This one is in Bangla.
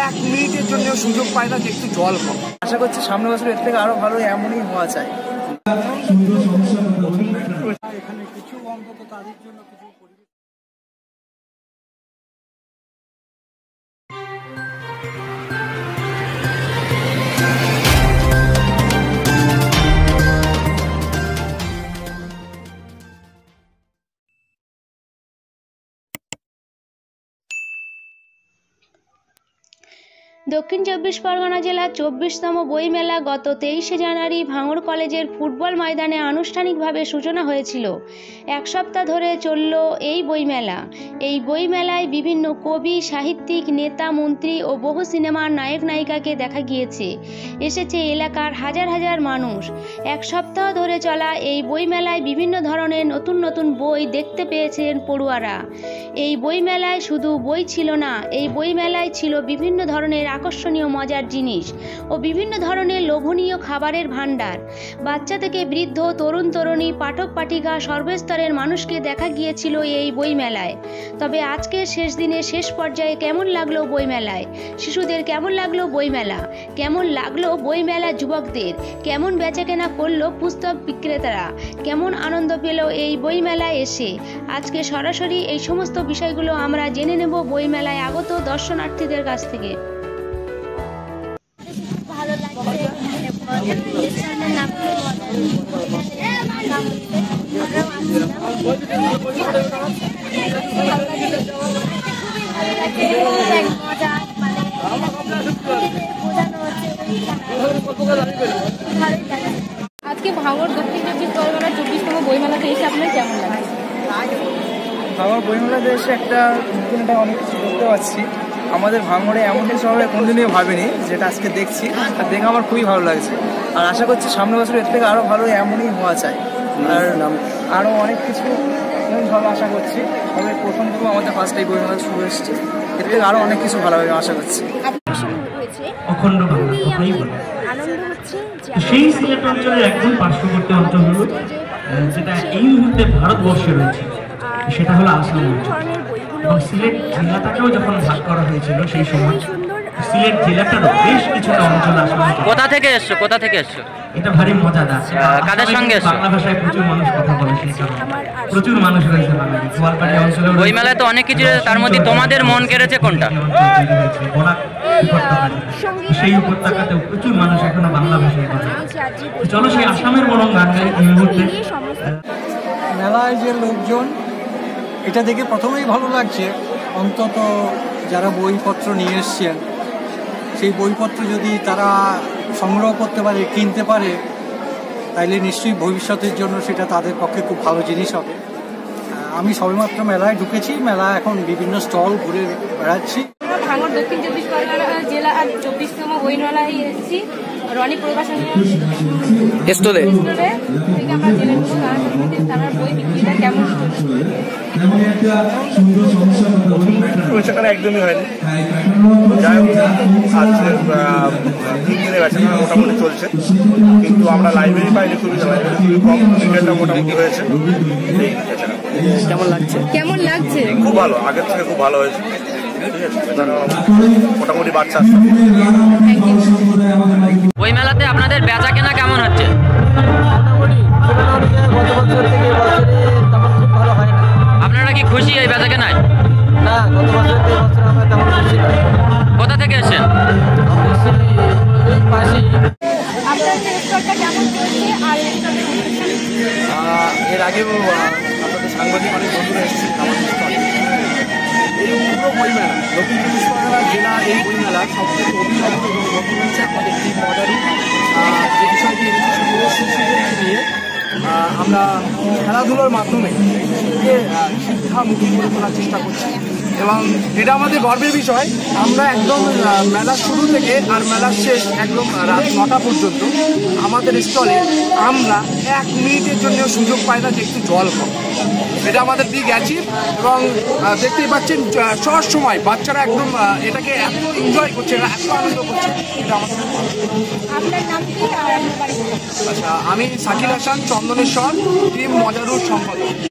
এক মিনিটের জন্য সুযোগ পায় না যে একটু জল খাও আশা করছি সামনে বছর এর থেকে আরও ভালো এমনই হওয়া চাই এখানে কিছু অন্তত তাদের জন্য কিছু দক্ষিণ চব্বিশ পরগনা জেলার চব্বিশতম বইমেলা গত তেইশে জানুয়ারি ভাঙড় কলেজের ফুটবল ময়দানে আনুষ্ঠানিকভাবে সূচনা হয়েছিল। এক সপ্তাহ ধরে চলল এই বইমেলা। এই বইমেলায় বিভিন্ন কবি, সাহিত্যিক, নেতা, মন্ত্রী ও বহু সিনেমার নায়ক নায়িকাকে দেখা গিয়েছে। এসেছে এলাকার হাজার হাজার মানুষ। এক সপ্তাহ ধরে চলা এই বইমেলায় বিভিন্ন ধরনের নতুন নতুন বই দেখতে পেয়েছেন পড়ুয়ারা। এই বইমেলায় শুধু বই ছিল না, এই বইমেলায় ছিল বিভিন্ন ধরনের আকর্ষণীয় মজার জিনিস ও বিভিন্ন ধরনের লোভনীয় খাবারের ভাণ্ডার। বাচ্চা থেকে বৃদ্ধ, তরুণ, তরুণী, পাঠক, পাঠিকা, সর্বস্তরের মানুষকে দেখা গিয়েছিল এই বইমেলায়। তবে আজকের শেষ দিনে শেষ পর্যায়ে কেমন লাগল বইমেলায়? শিশুদের কেমন লাগল বইমেলা? কেমন লাগল বইমেলা যুবকদের? কেমন বেচাকেনা করল পুস্তক বিক্রেতারা? কেমন আনন্দ পেল এই বইমেলায় এসে? আজকে সরাসরি এই সমস্ত বিষয়গুলো আমরা জেনে নেব বইমেলায় আগত দর্শনার্থীদের কাছ থেকে। ভালো আজকে ভাঙড় দক্ষিণ চব্বিশ পরগনা চব্বিশতম বইমেলাতে এসে আপনার কেমন লাগে আমার বইমেলাতে এসে একটা নতুন একটা অনেক কিছু দেখতে পাচ্ছি আমাদের ভাঙড়ে এমন কিছু হবে কোনদিনই ভাবিনি যেটা আজকে দেখছি। আর দেখে আমার খুবই ভালো লাগছে। আর আশা করছি সামনের বছর এর থেকে আরও ভালো এমনই হওয়া চাই। আর আরও অনেক কিছু ভালো আশা করছি। তবে প্রথম থেকে আমাদের ফার্স্ট এই বইমেলা শুরু এসছে। এর থেকে আরও অনেক কিছু ভালো হবে আশা করছি। অখণ্ড আনন্দ হচ্ছে সেই সিলেট অঞ্চলের একদম পার্শ্ববর্তী অঞ্চল হলো যেটা এই মুহূর্তে ভারতবর্ষে রয়েছে। সেটা হলো এবং সিলেট জেলাটাকেও যখন ভাগ করা হয়েছিল সেই সময় সিলেট জেলাটারও বেশ কিছুটা অঞ্চল অঞ্চল। কোথা থেকে এসছো? কোথা থেকে এসছো? এটা ভারী মজাদার কাদের সঙ্গে? বাংলা ভাষায় প্রচুর মানুষ কথা বলে সেই কারণে। প্রচুর মানুষ রয়েছে বাঙালি। গোয়ালপাড়ি অঞ্চলে বইমেলায় তো অনেক কিছু তার মধ্যে তোমাদের মন কেড়েছে কোনটা? সেই উপত্যকাতেও প্রচুর মানুষ এখনও বাংলা ভাষায় কথা চলো সেই আসামের বরং গান গাই এই মুহূর্তে। মেলায় যে লোকজন এটা দেখে প্রথমেই ভালো লাগছে, অন্তত যারা বইপত্র নিয়ে এসছেন, সেই বইপত্র যদি তারা সংগ্রহ করতে পারে, কিনতে পারে, তাইলে নিশ্চয়ই ভবিষ্যতের জন্য সেটা তাদের পক্ষে খুব ভালো জিনিস হবে। আমি সবেমাত্র মেলায় ঢুকেছি, মেলা এখন বিভিন্ন স্টল ঘুরে বেড়াচ্ছি। দক্ষিণ চব্বিশ পরগনা জেলা আর চব্বিশতম বইমেলায় এসেছি। রনি প্রকাশনী স্টোরে থেকে আমরা জেনে নেব তারা বই বিক্রিটা কেমন বেচাকেনা একদমই হয়নি। যাই হোক আজকে তিন দিনের বেচাকেনা মোটামুটি চলছে। কিন্তু আমরা লাইব্রেরি পাইনি খুবই লাইব্রেরি কম টিকিটটা মোটামুটি হয়েছে। কেমন লাগছে? কেমন লাগছে? খুব ভালো আগের থেকে খুব ভালো হয়েছে। মোটামুটি বাচ্চা আসছে বইমেলাতে আপনাদের বেচা কেনা কেমন হচ্ছে? আপনারা কি খুশি এই বেচা কেনায়? কোথা থেকে এসেছেন? আপনাদের এর আগেও আহ, আমাদের সাংবাদিক অনেক বন্ধুরা এসেছে। এই উগ্র বইমেলা দক্ষিণ চব্বিশ পরগনা জেলা, এই বইমেলা সবচেয়ে অভিনব এবং নতুন হচ্ছে আমাদের এই মডারি যে বিষয়টি শিশুদের নিয়ে আমরা খেলাধুলোর মাধ্যমে শিক্ষামুখী করে তোলার চেষ্টা করছি এবং এটা আমাদের গর্বের বিষয়। আমরা একদম মেলার শুরু থেকে আর মেলার শেষ একদম রাত নটা পর্যন্ত আমাদের স্টলে আমরা এক মিনিটের জন্য সুযোগ পাই না যে একটু জল খাও এটা আমাদের বিগ অ্যাচিভ এবং দেখতেই পাচ্ছেন সব সময় বাচ্চারা একদম এটাকে এত এনজয় করছে এরা এত আনন্দ করছে এটা আমাদের? আচ্ছা আমি সাকিব হাসান চন্দনেশ্বর টিম মজারুর সম্পাদক।